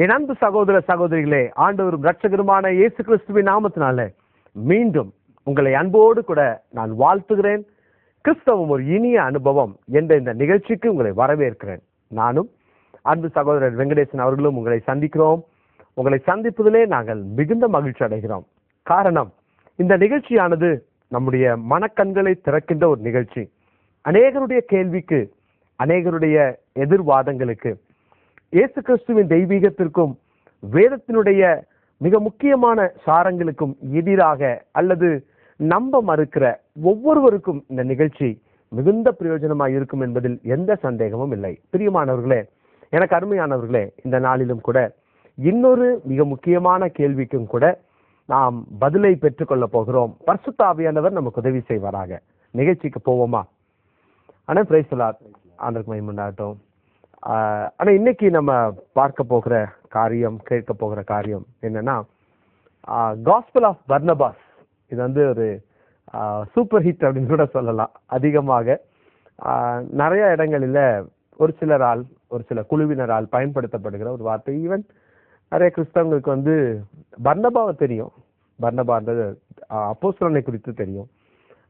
என் அன்பு சகோதர சகோதரிகளே ஆண்டவரும் ரட்சகருமான இயேசு கிறிஸ்துவின் நாமத்தினால மீண்டும் உங்களை அன்போடு கூட நான் வாழ்த்துகிறேன். கிறிஸ்தவம் ஒரு இனிய அனுபவம் என்ற இந்த நிகழ்ச்சிக்கு உங்களை வரவேற்கிறேன். நானும் அன்பு சகோதரர் வெங்கடேசன் அவர்களும் உங்களை சந்திக்கிறோம். உங்களை சந்திப்பதிலே நாங்கள் மிகுந்த மகிழ்ச்சி அடைகிறோம். காரணம் இந்த நிகழ்ச்சியானது நம்முடைய மனக்கண்களை திறக்கின்ற ஒரு நிகழ்ச்சி. அநேகருடைய கேள்விக்கு அநேகருடைய எதிர்வாதங்களுக்கு இயேசு கிறிஸ்துவின் தெய்வீகத்திற்கும் வேதத்தினுடைய மிக முக்கியமான சாரங்களுக்கும் எதிராக அல்லது நம்ப மறுக்கிற ஒவ்வொருவருக்கும் இந்த நிகழ்ச்சி மிகுந்த பிரயோஜனமாக இருக்கும் என்பதில் எந்த சந்தேகமும் இல்லை. பிரியமானவர்களே எனக்கு அருமையானவர்களே இந்த நாளிலும் கூட இன்னொரு மிக முக்கியமான கேள்விக்கும் கூட நாம் பதிலை பெற்றுக்கொள்ள போகிறோம். பர்சுத்தாவியானவர் நமக்கு உதவி செய்வாராக. நிகழ்ச்சிக்கு போவோமா? ஆனா பிரைசலாத் ஆண்டருக்கு மயமுண்டாகட்டும் ஆனால் இன்னைக்கு நம்ம பார்க்க போகிற காரியம் கேட்க போகிற காரியம் என்னன்னா காஸ்பல் ஆஃப் பர்னபாஸ் இது வந்து ஒரு சூப்பர் ஹிட் அப்படின்னு கூட சொல்லலாம். அதிகமாக நிறைய இடங்களில் ஒரு சிலரால் ஒரு சில குழுவினரால் பயன்படுத்தப்படுகிற ஒரு வார்த்தை. ஈவன் நிறைய கிறிஸ்தவங்களுக்கு வந்து பர்ணபாவை தெரியும். பர்ணபான்றது அப்போஸ்தலனை குறித்து தெரியும்.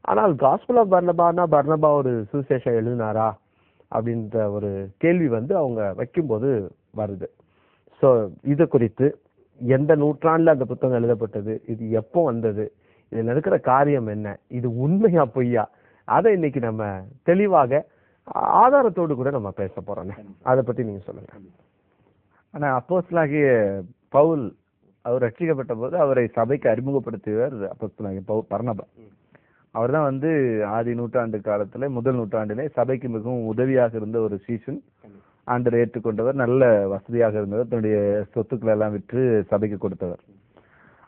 ஆனால் காஸ்பல் ஆஃப் பர்ணபானா பர்ணபா ஒரு சுசேஷம் எழுதினாரா? அப்படின்ற ஒரு கேள்வி வந்து அவங்க வைக்கும்போது வருது. ஸோ இது குறித்து எந்த நூற்றாண்டில் அந்த புத்தகம் எழுதப்பட்டது? இது எப்போ வந்தது? இதில் இருக்கிற காரியம் என்ன? இது உண்மையா பொய்யா? அதை இன்னைக்கு நம்ம தெளிவாக ஆதாரத்தோடு கூட நம்ம பேச போறோம். அதை பத்தி நீங்க சொல்லுங்க. ஆனா அப்போஸ்லாகிய பவுல் அவர் ரட்சிக்கப்பட்ட போது அவரை சபைக்கு அறிமுகப்படுத்தியவர் அப்போஸ்லாகிய பவுல் பர்னபா. அவர் தான் வந்து ஆதி நூற்றாண்டு காலத்துல முதல் நூற்றாண்டிலே சபைக்கு மிகவும் உதவியாக இருந்த ஒரு சீசன். ஆண்டரை ஏற்றுக்கொண்டவர் நல்ல வசதியாக இருந்தவர் தன்னுடைய சொத்துக்களை எல்லாம் விற்று சபைக்கு கொடுத்தவர்.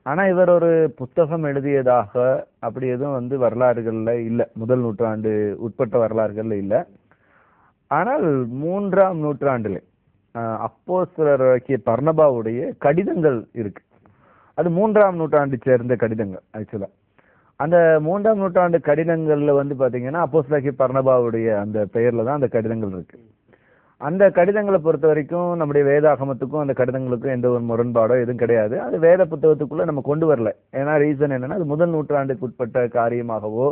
ஆனா இவர் ஒரு புத்தகம் எழுதியதாக அப்படி எதுவும் வந்து வரலாறுகள்ல இல்லை. முதல் நூற்றாண்டு உட்பட்ட வரலாறுகள்ல இல்லை. ஆனால் மூன்றாம் நூற்றாண்டிலே அப்போஸ்தலராகிய பர்ணபாவுடைய கடிதங்கள் இருக்கு. அது மூன்றாம் நூற்றாண்டு சேர்ந்த கடிதங்கள் ஆக்சுவலா அந்த மூன்றாம் நூற்றாண்டு கடிதங்கள்ல வந்து பாத்தீங்கன்னா அப்போஸ்தலராகிய பர்ணபாவுடைய அந்த பெயர்ல தான் அந்த கடிதங்கள் இருக்கு. அந்த கடிதங்களை பொறுத்த வரைக்கும் நம்முடைய வேதாகமத்துக்கும் அந்த கடிதங்களுக்கும் எந்த ஒரு முரண்பாடோ எதுவும் கிடையாது. அது வேத புத்தகத்துக்குள்ள நம்ம கொண்டு வரல. ஏன்னா ரீசன் என்னன்னா அது முதல் நூற்றாண்டுக்கு உட்பட்ட காரியமாகவோ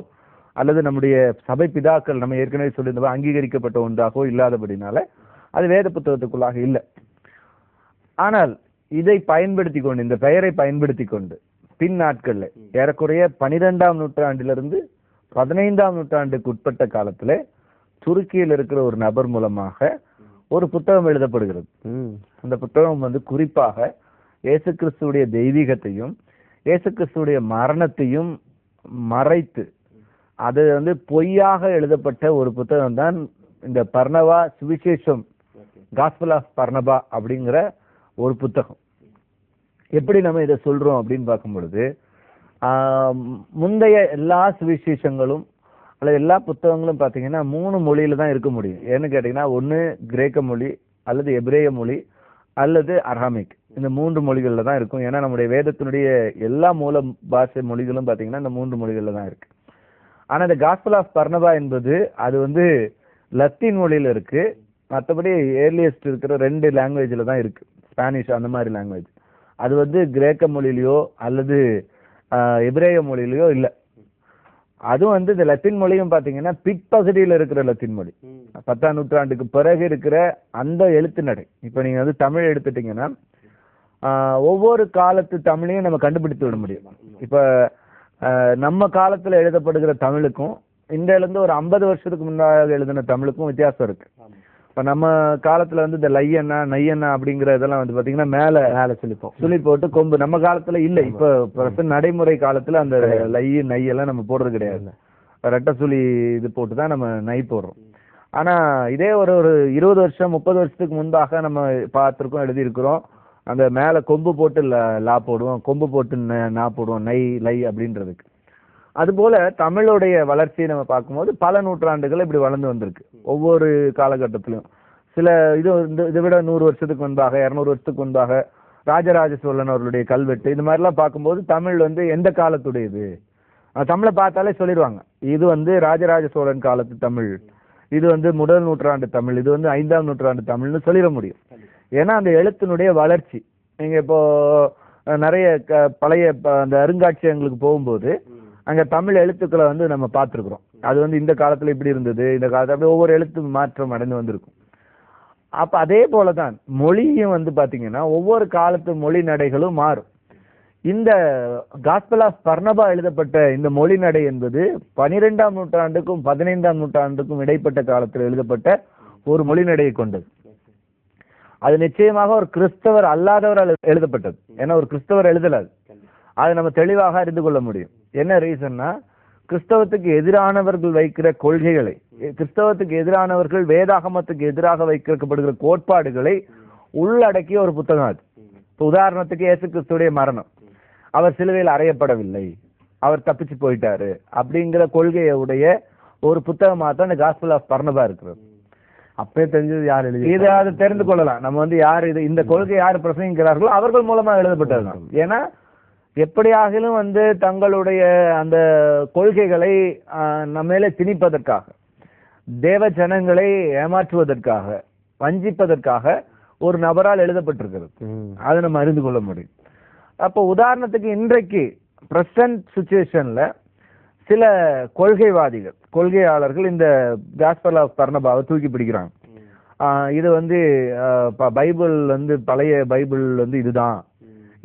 அல்லது நம்முடைய சபை பிதாக்கள் நம்ம ஏற்கனவே சொல்லியிருந்தோம் அங்கீகரிக்கப்பட்ட ஒன்றாகவோ இல்லாதபடினால அது வேத புத்தகத்துக்குள்ளாக இல்லை. ஆனால் இதை பயன்படுத்தி கொண்டு இந்த பெயரை பயன்படுத்தி கொண்டு பின் நாட்கள்ல. ஏறக்குறைய பனிரெண்டாம் நூற்றாண்டிலிருந்து பதினைந்தாம் நூற்றாண்டுக்கு உட்பட்ட காலத்துல துருக்கியில் இருக்கிற ஒரு நபர் மூலமாக ஒரு புத்தகம் எழுதப்படுகிறது. அந்த புத்தகம் வந்து குறிப்பாக இயேசு கிறிஸ்துடைய தெய்வீகத்தையும் இயேசு கிறிஸ்துடைய மரணத்தையும் மறைத்து அது வந்து பொய்யாக எழுதப்பட்ட ஒரு புத்தகம் தான் இந்த பர்ணவா சுவிசேஷம் காஸ்பல் ஆஃப் பர்ணபா அப்படிங்கிற ஒரு புத்தகம். எப்படி நம்ம இதை சொல்றோம் அப்படின்னு பார்க்கும் பொழுது முந்தைய எல்லா சுவிசேஷங்களும் அல்லது எல்லா புத்தகங்களும் பார்த்தீங்கன்னா மூணு மொழியில தான் இருக்க முடியும். ஏன்னு கேட்டீங்கன்னா ஒன்று கிரேக்க மொழி அல்லது எபிரேய மொழி அல்லது அரஹாமிக். இந்த மூன்று மொழிகளில் தான் இருக்கும். ஏன்னா நம்முடைய வேதத்தினுடைய எல்லா மூல பாஷை மொழிகளும் பார்த்தீங்கன்னா இந்த மூன்று மொழிகளில் தான் இருக்கு. ஆனால் இந்த காஸ்பல் ஆஃப் பர்ணபா என்பது அது வந்து லத்தீன் மொழியில் இருக்கு. மற்றபடி ஏர்லியஸ்ட் இருக்கிற ரெண்டு லாங்குவேஜில் தான் இருக்கு. ஸ்பானிஷ் அந்த மாதிரி லாங்குவேஜ் அது வந்து கிரேக்க மொழியிலையோ அல்லது எபிரேய மொழியிலையோ இல்லை. அதுவும் வந்து இந்த லத்தீன் மொழியும் பாத்தீங்கன்னா பிற்பகுதியில் இருக்கிற லத்தீன் மொழி. பத்தாம் நூற்றாண்டுக்கு பிறகு இருக்கிற அந்த எழுத்து நடை. இப்ப நீங்க வந்து தமிழ் எடுத்துட்டீங்கன்னா ஒவ்வொரு காலத்து தமிழையும் நம்ம கண்டுபிடித்து விட முடியும். இப்ப நம்ம காலத்துல எழுதப்படுகிற தமிழுக்கும் இந்த இருந்து ஒரு ஐம்பது வருஷத்துக்கு முன்னாக எழுதின தமிழுக்கும் வித்தியாசம் இருக்கு. இப்ப நம்ம காலத்துல வந்து இந்த லையண்ணா நையண்ணா அப்படிங்கிற இதெல்லாம் வந்து பாத்தீங்கன்னா மேல மேல சொல்லிப்போம் சுழி போட்டு கொம்பு நம்ம காலத்துல இல்ல. இப்ப பிரசன்ட் நடைமுறை காலத்துல அந்த லை நை எல்லாம் நம்ம போடுறது கிடையாது. ரெட்டை சுழி இது போட்டு தான் நம்ம நை போடுறோம். ஆனா இதே ஒரு ஒரு இருபது வருஷம் முப்பது வருஷத்துக்கு முன்பாக நம்ம பார்த்திருக்கோம் எழுதியிருக்கிறோம். அந்த மேல கொம்பு போட்டு லா போடுவோம் கொம்பு போட்டு நா போடுவோம் நை லை அப்படின்றதுக்கு. அதுபோல தமிழுடைய வளர்ச்சியை நம்ம பார்க்கும்போது பல நூற்றாண்டுகள் இப்படி வளர்ந்து வந்திருக்கு. ஒவ்வொரு காலகட்டத்திலும். சில இது இதை விட நூறு வருஷத்துக்கு முன்பாக இரநூறு வருஷத்துக்கு முன்பாக ராஜராஜ சோழன் அவர்களுடைய கல்வெட்டு இந்த மாதிரிலாம் பார்க்கும்போது தமிழ் வந்து எந்த காலத்துடையது? தமிழை பார்த்தாலே சொல்லிடுவாங்க. இது வந்து ராஜராஜ சோழன் காலத்து தமிழ். இது வந்து முதல் நூற்றாண்டு தமிழ். இது வந்து ஐந்தாம் நூற்றாண்டு தமிழ்னு சொல்லிட முடியும். ஏன்னா அந்த எழுத்தினுடைய வளர்ச்சி நீங்கள் இப்போ நிறைய க- பழைய அந்த அருங்காட்சியகங்களுக்கு போகும்போது அங்கே தமிழ் எழுத்துக்களை வந்து நம்ம பார்த்துருக்குறோம். அது வந்து இந்த காலத்தில் இப்படி இருந்தது இந்த காலத்தில் அப்படி ஒவ்வொரு எழுத்து மாற்றம் அடைந்து வந்திருக்கும். அப்போ அதே போல தான் மொழியும் வந்து பார்த்தீங்கன்னா ஒவ்வொரு காலத்து மொழி நடைகளும் மாறும். இந்த காஸ்பல் ஆஃப் பர்ணபா எழுதப்பட்ட இந்த மொழி நடை என்பது பனிரெண்டாம் நூற்றாண்டுக்கும் பதினைந்தாம் நூற்றாண்டுக்கும் இடைப்பட்ட காலத்தில் எழுதப்பட்ட ஒரு மொழி நடையை கொண்டது. அது நிச்சயமாக ஒரு கிறிஸ்தவர் அல்லாதவரால் எழுதப்பட்டது. ஏன்னா ஒரு கிறிஸ்தவர் எழுதல அது நம்ம தெளிவாக அறிந்து கொள்ள முடியும். என்ன ரீசன்னா கிறிஸ்தவத்துக்கு எதிரானவர்கள் வைக்கிற கொள்கைகளை கிறிஸ்தவத்துக்கு எதிரானவர்கள் வேதாகமத்துக்கு எதிராக வைக்கப்படுகிற கோட்பாடுகளை உள்ளடக்கிய ஒரு புத்தகம் அது. இப்ப உதாரணத்துக்கு இயேசு கிறிஸ்துடைய மரணம். அவர் சிலுவையில் அறையப்படவில்லை. அவர் தப்பிச்சு போயிட்டாரு அப்படிங்கிற கொள்கையை உடைய ஒரு புத்தகமா தான் இந்த காஸ்பல் ஆஃப் பர்னபா இருக்கிறது. அப்பே தெரிஞ்சது யார் எழுதி இதை அதை தெரிந்து கொள்ளலாம். நம்ம வந்து யார் இது இந்த கொள்கை யார் பிரசங்கிக்கிறார்களோ அவர்கள் மூலமா எழுதப்பட்டதுதான். ஏன்னா எப்படியாகிலும் வந்து தங்களுடைய அந்த கொள்கைகளை நம்ம மேலே திணிப்பதற்காக தேவ ஜனங்களை ஏமாற்றுவதற்காக வஞ்சிப்பதற்காக ஒரு நபரால் எழுதப்பட்டிருக்கிறது. அதை நம்ம அறிந்து கொள்ள முடியும். அப்போ உதாரணத்துக்கு இன்றைக்கு பிரசன்ட் சுச்சுவேஷன்ல சில கொள்கைவாதிகள் கொள்கையாளர்கள் இந்த காஸ்பல் ஆஃப் பர்ணபாவை தூக்கி பிடிக்கிறாங்க. இது வந்து பைபிள் வந்து பழைய பைபிள் வந்து இதுதான்.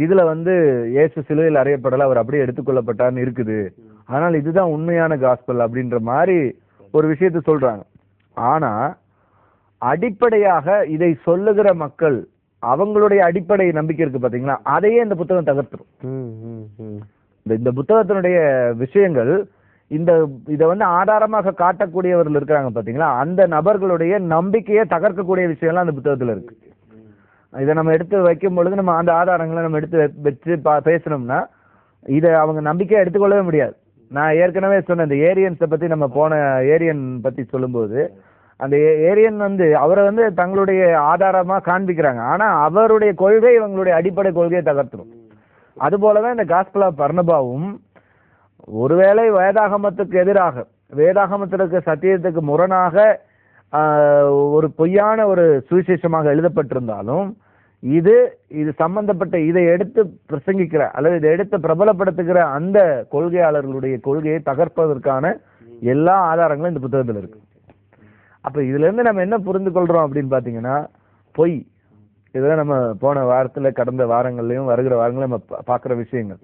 இதுல வந்து இயேசு சிலுவையில் அறையப்படல அவர் அப்படியே எடுத்துக்கொள்ளப்பட்டார்னு இருக்குது. அதனால இதுதான் உண்மையான காஸ்பல் அப்படின்ற மாதிரி ஒரு விஷயத்தை சொல்றாங்க. ஆனா அடிப்படையாக இதை சொல்லுகிற மக்கள் அவங்களுடைய அடிப்படை நம்பிக்கை இருக்கு பாத்தீங்களா? அதையே இந்த புத்தகம் தகர்த்துரும். இந்த புத்தகத்தினுடைய விஷயங்கள் இந்த இதை வந்து ஆதாரமாக காட்டக்கூடியவர்கள் இருக்கிறாங்க பாத்தீங்களா? அந்த நபர்களுடைய நம்பிக்கையை தகர்க்கக்கூடிய விஷயம்லாம் அந்த புத்தகத்துல இருக்கு. இதை நம்ம எடுத்து வைக்கும் பொழுது நம்ம அந்த ஆதாரங்களை நம்ம எடுத்து வச்சு பா- பேசணும்னா இதை அவங்க நம்பிக்கையை எடுத்துக்கொள்ளவே முடியாது. நான் ஏற்கனவே சொன்னேன் இந்த ஏரியன்ஸை பற்றி நம்ம போன ஏரியன் பற்றி சொல்லும்போது அந்த ஏ- ஏரியன் வந்து அவரை வந்து தங்களுடைய ஆதாரமாக காண்பிக்கிறாங்க. ஆனால் அவருடைய கொள்கை இவங்களுடைய அடிப்படை கொள்கையை தகர்த்துரும். அதுபோலதான் இந்த காஸ்பல் ஆஃப் பர்ணபாவும் ஒருவேளை வேதாகமத்துக்கு எதிராக வேதாகமத்திற்கு சத்தியத்துக்கு முரணாக ஒரு பொய்யான ஒரு சுவிசேஷமாக எழுதப்பட்டிருந்தாலும் இது இது சம்பந்தப்பட்ட இதை எடுத்து பிரசங்கிக்கிற அல்லது இதை எடுத்து பிரபலப்படுத்துகிற அந்த கொள்கையாளர்களுடைய கொள்கையை தகர்ப்பதற்கான எல்லா ஆதாரங்களும் இந்த புத்தகத்தில் இருக்கு. அப்ப இதுல இருந்து நம்ம என்ன புரிந்து கொள்றோம் அப்படின்னு பாத்தீங்கன்னா பொய். இதெல்லாம் நம்ம போன வாரத்துல கடந்த வாரங்கள்லயும் வருகிற வாரங்களையும் நம்ம பார்க்குற விஷயங்கள்.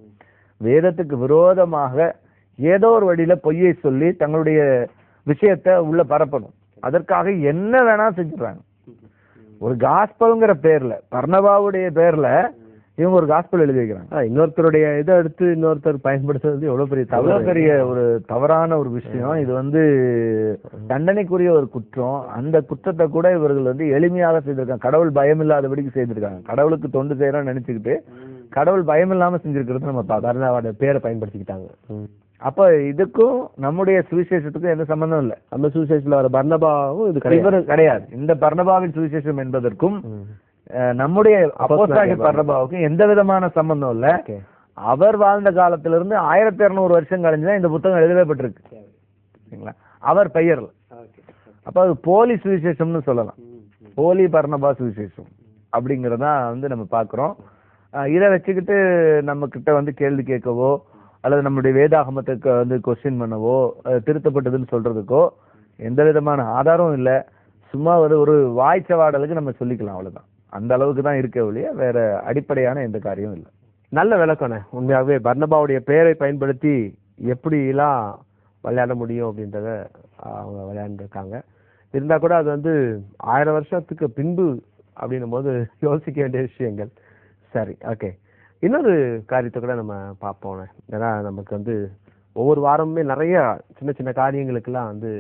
வேதத்துக்கு விரோதமாக ஏதோ ஒரு வழியில பொய்யை சொல்லி தங்களுடைய விஷயத்த உள்ள பரப்பணும். அதற்காக என்ன வேணா செஞ்சுறாங்க ஒரு காஸ்பல்ங்கிற பேர்ல பர்ணபாவுடைய பேர்ல இவங்க ஒரு காஸ்பல் எழுதி வைக்கிறாங்க. இன்னொருத்தருடைய இதை எடுத்து இன்னொருத்தர் பயன்படுத்துறது எவ்வளவு பெரிய தவறு. அவ்வளவு பெரிய ஒரு தவறான ஒரு விஷயம். இது வந்து தண்டனைக்குரிய ஒரு குற்றம். அந்த குற்றத்தை கூட இவர்கள் வந்து எளிமையாக செய்திருக்காங்க. கடவுள் பயம் இல்லாதபடிக்கு செய்திருக்காங்க. கடவுளுக்கு தொண்டு செய்யறோம்னு நினைச்சுக்கிட்டு கடவுள் பயம் இல்லாம செஞ்சிருக்கிறது நம்ம பர்ணாவோட பேரை பயன்படுத்திக்கிட்டாங்க. அப்ப இதுக்கும் நம்முடைய சுவிசேஷத்துக்கும் எந்த சம்பந்தம் இல்ல. நம்ம சுவிசேஷத்துல வர பர்ணபாவும் இது கிடையாது. கிடையாது. இந்த பர்ணபாவின் சுவிசேஷம் என்பதற்கும் நம்முடைய அப்போஸ்தலனாகிய பர்ணபாவுக்கும் எந்த விதமான சம்பந்தம் இல்ல. அவர் வாழ்ந்த காலத்திலிருந்து ஆயிரத்தி இருநூறு வருஷம் கழிஞ்சுதான் இந்த புத்தகம் எழுதப்பட்டிருக்கு சரிங்களா? அவர் பெயர்ல. அப்ப அது போலி சுவிசேஷம்னு சொல்லலாம். போலி பர்ணபா சுவிசேஷம் அப்படிங்கறதான் வந்து நம்ம பாக்குறோம். அஹ் இதை வச்சுக்கிட்டு நம்ம கிட்ட வந்து கேள்வி கேட்கவோ அல்லது நம்மளுடைய வேதாகமத்துக்கு வந்து கொஸ்டின் பண்ணவோ திருத்தப்பட்டதுன்னு சொல்றதுக்கோ எந்த விதமான ஆதாரமும் இல்லை. சும்மா ஒரு ஒரு வாய்ச்சவாடலுக்கு நம்ம சொல்லிக்கலாம் அவ்வளவுதான். அந்த அளவுக்கு தான் இருக்க ஒழிய வேற அடிப்படையான எந்த காரியமும் இல்லை. நல்ல விளக்கண்ணே உண்மையாகவே பர்ணபாவுடைய பெயரை பயன்படுத்தி எப்படிலாம் விளையாட முடியும் அப்படின்றத அவங்க விளையாண்டுருக்காங்க. இருந்தால் கூட அது வந்து ஆயிரம் வருஷத்துக்கு பின்பு அப்படின்னும் போது யோசிக்க வேண்டிய விஷயங்கள். சரி ஓகே இன்னொரு காரியத்தை கூட நம்ம பார்ப்போம். ஏன்னா நமக்கு வந்து ஒவ்வொரு வாரமுமே நிறைய சின்ன சின்ன காரியங்களுக்கெல்லாம் வந்து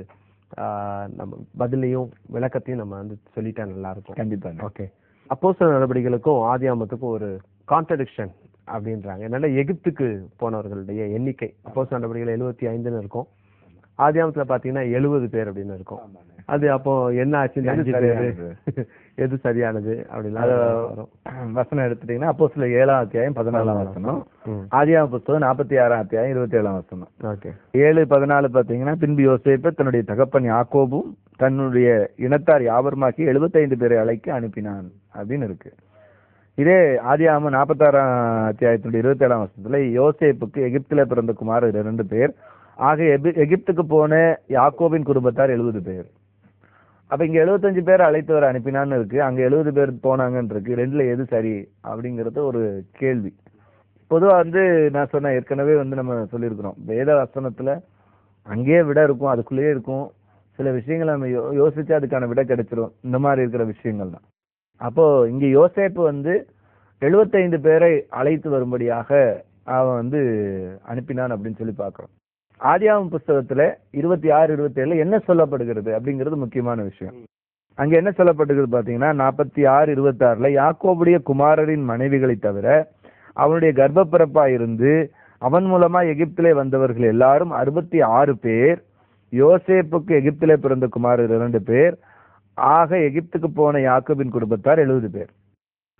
நம்ம பதிலையும் விளக்கத்தையும் நம்ம வந்து சொல்லிட்டா நல்லா இருக்கும் கண்டிப்பா ஓகே அப்போஸ்தலர் நடவடிக்கைகளுக்கும் ஆதியாமத்துக்கும் ஒரு கான்ட்ரடிக்ஷன் அப்படின்றாங்க. என்னன்னா எகிப்துக்கு போனவர்களுடைய எண்ணிக்கை. அப்போஸ்தலர் நடவடிக்கைகள் எழுபத்தி ஐந்துன்னு இருக்கும். ஆதியாமத்துல பாத்தீங்கன்னா எழுபது பேர் அப்படின்னு இருக்கும். அது அப்போ என்ன ஆச்சு எது சரியானது? வரும். வசனம் எடுத்துட்டீங்கன்னா அப்போ சில ஏழாம் அத்தியாயம் பதினாலாம் வசனம். ஆதியாம புஸ்தகம் நாற்பத்தி ஆறாம் அத்தியாயம் இருபத்தி ஏழாம் வசனம். ஓகே. ஏழு பதினாலு பாத்தீங்கன்னா பின்பு யோசேப்பு தன்னுடைய தகப்பன் யாக்கோபும் தன்னுடைய இனத்தார் யாவருமாக்கி எழுபத்தைந்து பேரை அழைக்க அனுப்பினான் அப்படின்னு இருக்கு. இதே ஆதியாம நாற்பத்தாறாம் அத்தியாயத்தினுடைய இருபத்தி ஏழாம் வருஷத்துல யோசேப்புக்கு எகிப்தில பிறந்த குமாரர் இரண்டு பேர். ஆக எகிப்துக்கு போன யாக்கோபின் குடும்பத்தார் எழுபது பேர். அப்போ இங்கே எழுபத்தஞ்சு பேர் அழைத்து வர அனுப்பினான்னு இருக்கு. அங்கே எழுபது பேர் போனாங்கன்னு இருக்குது ரெண்டில் எது சரி அப்படிங்கிறது ஒரு கேள்வி. பொதுவாக வந்து நான் சொன்னேன் ஏற்கனவே வந்து நம்ம சொல்லியிருக்கிறோம். வேத வசனத்தில் அங்கேயே விட இருக்கும் அதுக்குள்ளேயே இருக்கும். சில விஷயங்களை நம்ம யோ- யோசிச்சு அதுக்கான விட கிடைச்சிரும். இந்த மாதிரி இருக்கிற விஷயங்கள் தான். இங்கே யோசேப்பு வந்து எழுபத்தைந்து பேரை அழைத்து வரும்படியாக அவன் வந்து அனுப்பினான் அப்படின்னு சொல்லி பார்க்குறோம். ஆதியாவும் புஸ்தகத்துல இருபத்தி ஆறு இருபத்தி ஏழுல என்ன சொல்லப்படுகிறது அப்படிங்கிறது முக்கியமான விஷயம். அங்க என்ன சொல்லப்படுகிறது பாத்தீங்கன்னா நாற்பத்தி ஆறு இருபத்தி ஆறுல யாக்கோபுடைய குமாரரின் மனைவிகளை தவிர அவனுடைய கர்ப்பப்பிறப்பா இருந்து அவன் மூலமா எகிப்திலே வந்தவர்கள் எல்லாரும் அறுபத்தி ஆறு பேர் யோசேப்புக்கு எகிப்திலே பிறந்த குமாரர் இரண்டு பேர் ஆக எகிப்துக்கு போன யாக்கோபின் குடும்பத்தார் எழுபது பேர்.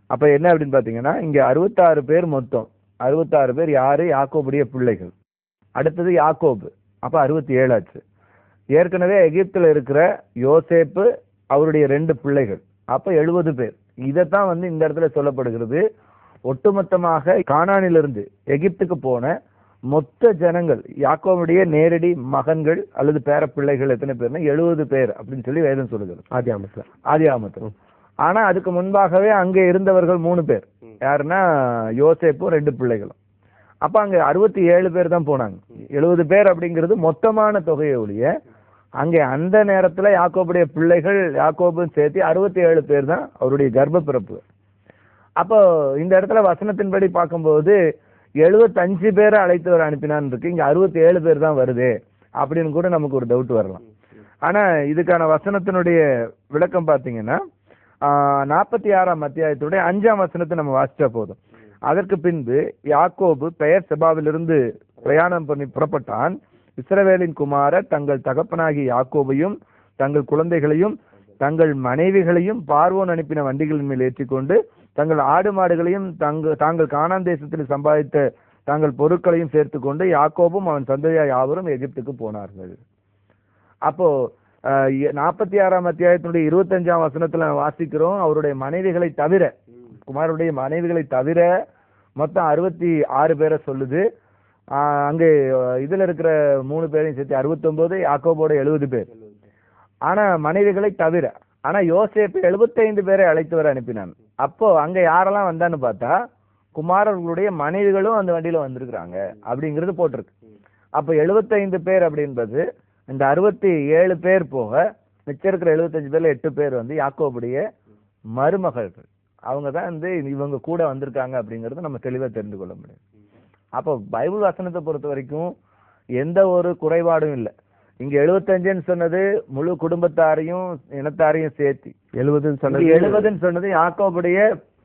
அப்ப என்ன அப்படின்னு பாத்தீங்கன்னா இங்க அறுபத்தாறு பேர் மொத்தம். அறுபத்தாறு பேர் யாரு? யாக்கோபுடைய பிள்ளைகள். அடுத்தது யாக்கோபு. அப்ப அறுபத்தி ஏழாச்சு ஏற்கனவே எகிப்துல இருக்கிற யோசேப்பு அவருடைய ரெண்டு பிள்ளைகள். அப்ப எழுபது பேர். இதைத்தான் வந்து இந்த இடத்துல சொல்லப்படுகிறது. ஒட்டுமொத்தமாக கானானிலிருந்து எகிப்துக்கு போன மொத்த ஜனங்கள் யாக்கோவுடைய நேரடி மகன்கள் அல்லது பேர பிள்ளைகள் எத்தனை பேர்னா எழுபது பேர் அப்படின்னு சொல்லி வேதம் சொல்லுகிறது. ஆதியாமத்துல ஆதி ஆமத்தில் ஆனா அதுக்கு முன்பாகவே அங்க இருந்தவர்கள் மூணு பேர். யாருன்னா யோசேப்பும் ரெண்டு பிள்ளைகளும். அப்ப அங்க அறுபத்தி ஏழு பேர் தான் போனாங்க. எழுபது பேர் அப்படிங்கிறது மொத்தமான தொகையை ஒழிய அங்கே அந்த நேரத்தில் யாக்கோபுடைய பிள்ளைகள் யாக்கோபும் சேர்த்து அறுபத்தி ஏழு பேர் தான் அவருடைய கர்ப்ப பிறப்பு அப்போ இந்த இடத்துல வசனத்தின்படி பார்க்கும்போது எழுபத்தஞ்சு பேரை அழைத்து வர அனுப்பினான்னு இருக்கு. இங்கே அறுபத்தி ஏழு பேர் தான் வருது அப்படின்னு கூட நமக்கு ஒரு டவுட் வரலாம். ஆனால் இதுக்கான வசனத்தினுடைய விளக்கம் பார்த்தீங்கன்னா நாற்பத்தி ஆறாம் அத்தியாயத்துடைய அஞ்சாம் வசனத்தை நம்ம வாசிச்சா போதும். அதற்கு பின்பு யாக்கோபு பெயர் செபாவிலிருந்து பிரயாணம் பண்ணி புறப்பட்டான். இஸ்ரவேலின் குமாரர் தங்கள் தகப்பனாகிய யாக்கோபையும் தங்கள் குழந்தைகளையும் தங்கள் மனைவிகளையும் பார்வோன் அனுப்பின வண்டிகளின் மேல் ஏற்றிக்கொண்டு தங்கள் ஆடு மாடுகளையும் தங்க தாங்கள் காணான் தேசத்தில் சம்பாதித்த தங்கள் பொருட்களையும் சேர்த்து கொண்டு யாக்கோபும் அவன் சந்ததியா யாவரும் எகிப்துக்கு போனார்கள். அப்போ நாற்பத்தி ஆறாம் அத்தியாயத்தினுடைய இருபத்தஞ்சாம் வசனத்துல வாசிக்கிறோம் அவருடைய மனைவிகளை தவிர குமாருடைய மனைவிகளை தவிர மொத்தம் அறுபத்தி ஆறு பேரை சொல்லுது. அங்கே இதில் இருக்கிற மூணு பேரையும் சேர்த்து அறுபத்தொம்போது யாக்கோபோட எழுபது பேர். ஆனால் மனைவிகளை தவிர ஆனால் யோசேப்பு எழுபத்தைந்து பேரை அழைத்து வர அனுப்பினான். அப்போது அங்கே யாரெல்லாம் வந்தான்னு பார்த்தா குமாரர்களுடைய மனைவிகளும் அந்த வண்டியில் வந்திருக்கிறாங்க அப்படிங்கிறது போட்டிருக்கு. அப்போ எழுபத்தைந்து பேர் அப்படின்றது இந்த அறுபத்தி ஏழு பேர் போக மிச்சம் இருக்கிற எழுபத்தஞ்சு பேரில் எட்டு பேர் வந்து யாக்கோபுடைய மருமகள்கள். அவங்க தான் வந்து இவங்க கூட வந்திருக்காங்க அப்படிங்கறத நம்ம தெளிவா தெரிந்து கொள்ள முடியும். அப்போ பைபிள் வசனத்தை பொறுத்த வரைக்கும் எந்த ஒரு குறைபாடும் இல்லை. இங்க எழுபத்தஞ்சுன்னு சொன்னது முழு குடும்பத்தாரையும் இனத்தாரையும் சேர்த்து. எழுபதுன்னு சொன்னது எழுபதுன்னு சொன்னது யாக்கோபுடைய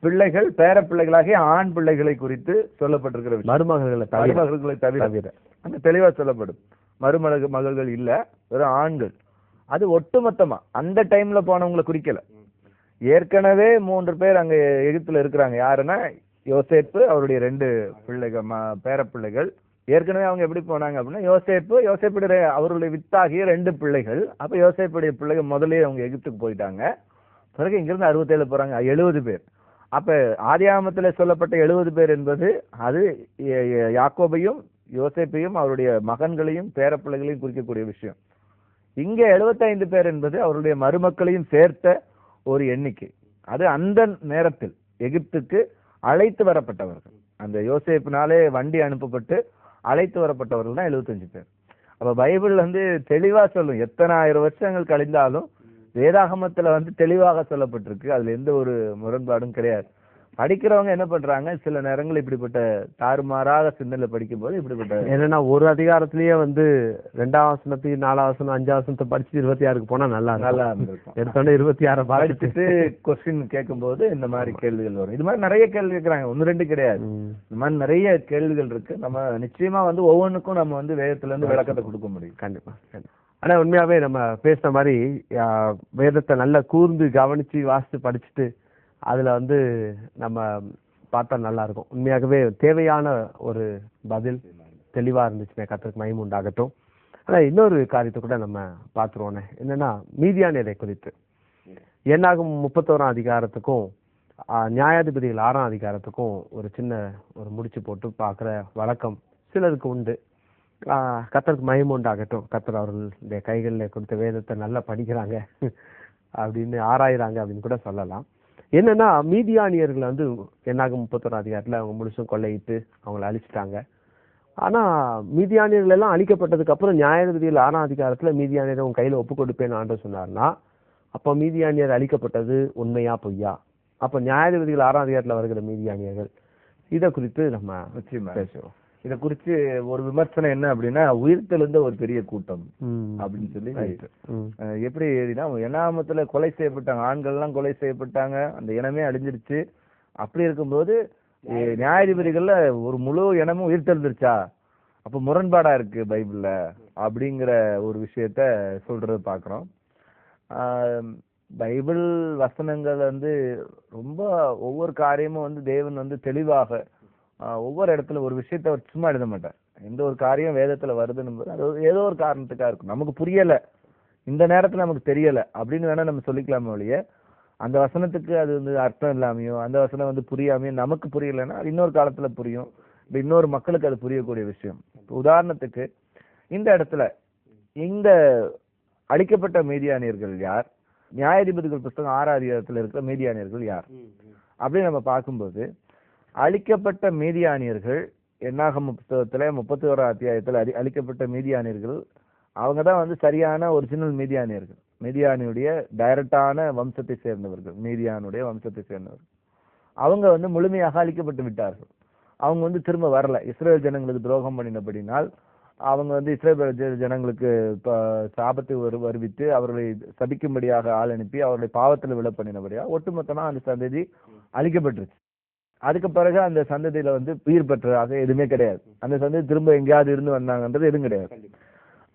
பிள்ளைகள் பேர பிள்ளைகளாகிய ஆண் பிள்ளைகளை குறித்து சொல்லப்பட்டிருக்கிற விஷயம். மருமகர்களை தவிர. அங்க தெளிவா சொல்லப்படும். மருமக மகள்கள் இல்ல வெறும் ஆண்கள். அது ஒட்டுமொத்தமா அந்த டைம்ல போனவங்களை குறிக்கல. ஏற்கனவே மூன்று பேர் அங்க எகிப்துல இருக்கிறாங்க. யாருன்னா யோசேப்பு அவருடைய ரெண்டு பிள்ளைகள் ம- பேர பிள்ளைகள் ஏற்கனவே அவங்க எப்படி போனாங்க அப்படின்னா யோசேப்பு யோசேப்புடைய அவருடைய வித்தாகிய ரெண்டு பிள்ளைகள். அப்ப யோசேப்புடைய பிள்ளைகள் முதலே அவங்க எகிப்துக்கு போயிட்டாங்க. பிறகு இங்கிருந்து அறுபத்தேழு போறாங்க எழுபது பேர். அப்ப ஆதியாமத்தில் சொல்லப்பட்ட எழுபது பேர் என்பது அது யாக்கோபையும் யோசேப்பையும் அவருடைய மகன்களையும் பேரப்பிள்ளைகளையும் குறிக்கக்கூடிய விஷயம். இங்கே எழுபத்தைந்து பேர் என்பது அவருடைய மருமக்களையும் சேர்த்த ஒரு எண்ணிக்கை. அது அந்த நேரத்தில் எகிப்துக்கு அழைத்து வரப்பட்டவர்கள். அந்த யோசேப்பினாலே வண்டி அனுப்பப்பட்டு அழைத்து வரப்பட்டவர்கள் தான் 75 பேர். அப்ப பைபிள் வந்து தெளிவா சொல்லும். எத்தனை ஆயிரம் வருஷங்கள் கழிந்தாலும் வேதாகமத்துல வந்து தெளிவாக சொல்லப்பட்டிருக்கு. அதுல எந்த ஒரு முரண்பாடும் கிடையாது. படிக்கிறவங்க என்ன பண்றாங்க? சில நேரங்கள் இப்படிப்பட்ட தாறுமாறாக சிந்தனை படிக்கும்போது இப்படிப்பட்ட என்னன்னா ஒரு அதிகாரத்திலேயே வந்து ரெண்டாம் வசனத்துக்கு நாலாம் வசனம் அஞ்சாம் வசனத்தை படிச்சு இருபத்தி ஆறுக்கு போனா நல்லா நல்லா இருந்திருக்கும். எடுத்தோடனே இருபத்தி ஆறை படிச்சுட்டு கொஸ்டின் கேட்கும்போது இந்த மாதிரி கேள்விகள் வரும். இது மாதிரி நிறைய கேள்வி கேட்கறாங்க. ஒன்னு ரெண்டு கிடையாது. இந்த மாதிரி நிறைய கேள்விகள் இருக்கு. நம்ம நிச்சயமா வந்து ஒவ்வொன்றுக்கும் நம்ம வந்து வேதத்துல இருந்து விளக்கத்தை கொடுக்க முடியும். கண்டிப்பா ஆனா உண்மையாவே நம்ம பேசுன மாதிரி வேதத்தை நல்லா கூர்ந்து கவனிச்சு வாசித்து படிச்சுட்டு அதில் வந்து நம்ம பார்த்தா நல்லாயிருக்கும் உண்மையாகவே தேவையான ஒரு பதில் தெளிவாக இருந்துச்சுன்னா கத்திற்கு மயம் உண்டாகட்டும். ஆனால் இன்னொரு காரியத்தை கூட நம்ம பார்த்துருவோண்ணே என்னென்னா மீதியான மீதியானியரை குறித்து. என்னாகும் முப்பத்தோராம் அதிகாரத்துக்கும் நியாயாதிபதிகள் ஆறாம் அதிகாரத்துக்கும் ஒரு சின்ன ஒரு முடிச்சு போட்டு பார்க்குற வழக்கம் சிலருக்கு உண்டு. கத்தருக்கு மயம் உண்டாகட்டும். கத்தர் அவர்களுடைய கைகளில் கொடுத்த வேதத்தை நல்லா படிக்கிறாங்க. அப்படின்னு ஆராயிறாங்க அப்படின்னு கூட சொல்லலாம். என்னன்னா மீதியானியர்கள் வந்து என்னாகும் முப்பத்தோராம் அதிகாரத்துல அவங்க முழுசும் கொள்ளையிட்டு அவங்கள அழிச்சிட்டாங்க. ஆனா மீதியானியர்கள் எல்லாம் அழிக்கப்பட்டதுக்கு அப்புறம் நியாயாதிபதிகள் ஆறாம் அதிகாரத்துல மீதியானியரை உன் கையில ஒப்பு கொடுப்பேன்னு ஆண்டு சொன்னார்னா அப்ப மீதியானியர் அழிக்கப்பட்டது உண்மையா பொய்யா? அப்ப நியாயாதிபதிகள் ஆறாம் அதிகாரத்துல வருகிற மீதியானியர்கள் இதை குறித்து நம்ம பேசுவோம். இத குறிச்சு ஒரு விமர்சனம் என்ன அப்படின்னா உயிர்த்தெழுந்த ஒரு பெரிய கூட்டம். அப்படின்னு சொல்லி எப்படி எழுதினா எனாமத்துல கொலை செய்யப்பட்டாங்க ஆண்கள் எல்லாம் கொலை செய்யப்பட்டாங்க அந்த இனமே அழிஞ்சிருச்சு. அப்படி இருக்கும்போது நியாயாதிபதிகள்ல ஒரு முழு இனமும் உயிர்த்தெழுந்துருச்சா அப்ப முரண்பாடா இருக்கு பைபிள்ல அப்படிங்கிற ஒரு விஷயத்த சொல்றது பாக்குறோம் பைபிள் வசனங்கள் வந்து ரொம்ப ஒவ்வொரு காரியமும் வந்து தேவன் வந்து தெளிவாக ஒவ்வொரு இடத்துல ஒரு விஷயத்த அவர் சும்மா எழுத மாட்டார். எந்த ஒரு காரியம் வேதத்துல வருதுன்னு அது ஏதோ ஒரு காரணத்துக்காக இருக்கும். நமக்கு புரியல. இந்த நேரத்துல நமக்கு தெரியல. அப்படின்னு வேணா நம்ம சொல்லிக்கலாமே ஒழிய அந்த வசனத்துக்கு அது வந்து அர்த்தம் இல்லாமையோ அந்த வசனம் வந்து புரியாமையோ நமக்கு புரியலைன்னா அது இன்னொரு காலத்துல புரியும். இப்ப இன்னொரு மக்களுக்கு அது புரியக்கூடிய விஷயம். இப்ப உதாரணத்துக்கு இந்த இடத்துல இந்த அழிக்கப்பட்ட மீதியானியர்கள் யார்? நியாயாதிபதிகள் புஸ்தகம் ஆறாம் அதிகாரத்துல இருக்கிற மீதியானியர்கள் யார்? அப்படின்னு நம்ம பார்க்கும்போது அழிக்கப்பட்ட மீதியானியர்கள் என்னாகம புத்தகத்தில் முப்பத்தி ஓரா அத்தியாயத்தில் அழி அழிக்கப்பட்ட மீதியானியர்கள் அவங்க தான் வந்து சரியான ஒரிஜினல் மீதியானியர்கள். மீதியானியுடைய டைரக்டான வம்சத்தை சேர்ந்தவர்கள் மீதியானுடைய வம்சத்தை சேர்ந்தவர்கள். அவங்க வந்து முழுமையாக அழிக்கப்பட்டு விட்டார்கள். அவங்க வந்து திரும்ப வரல. இஸ்ரேல் ஜனங்களுக்கு துரோகம் பண்ணினபடினால் அவங்க வந்து இஸ்ரேல் ஜனங்களுக்கு சாபத்தை வரு வருவித்து அவர்களை சபிக்கும்படியாக ஆள் அனுப்பி அவர்களை பாவத்தில் விழ ஒட்டுமொத்தமாக ஒட்டுமொத்தமா அந்த சந்ததி அழிக்கப்பட்டுருச்சு. அதுக்கு பிறகு அந்த சந்ததியில வந்து உயிர் பெற்றதாக எதுவுமே கிடையாது. அந்த சந்ததி திரும்ப எங்கேயாவது இருந்து வந்தாங்கன்றது எதுவும் கிடையாது.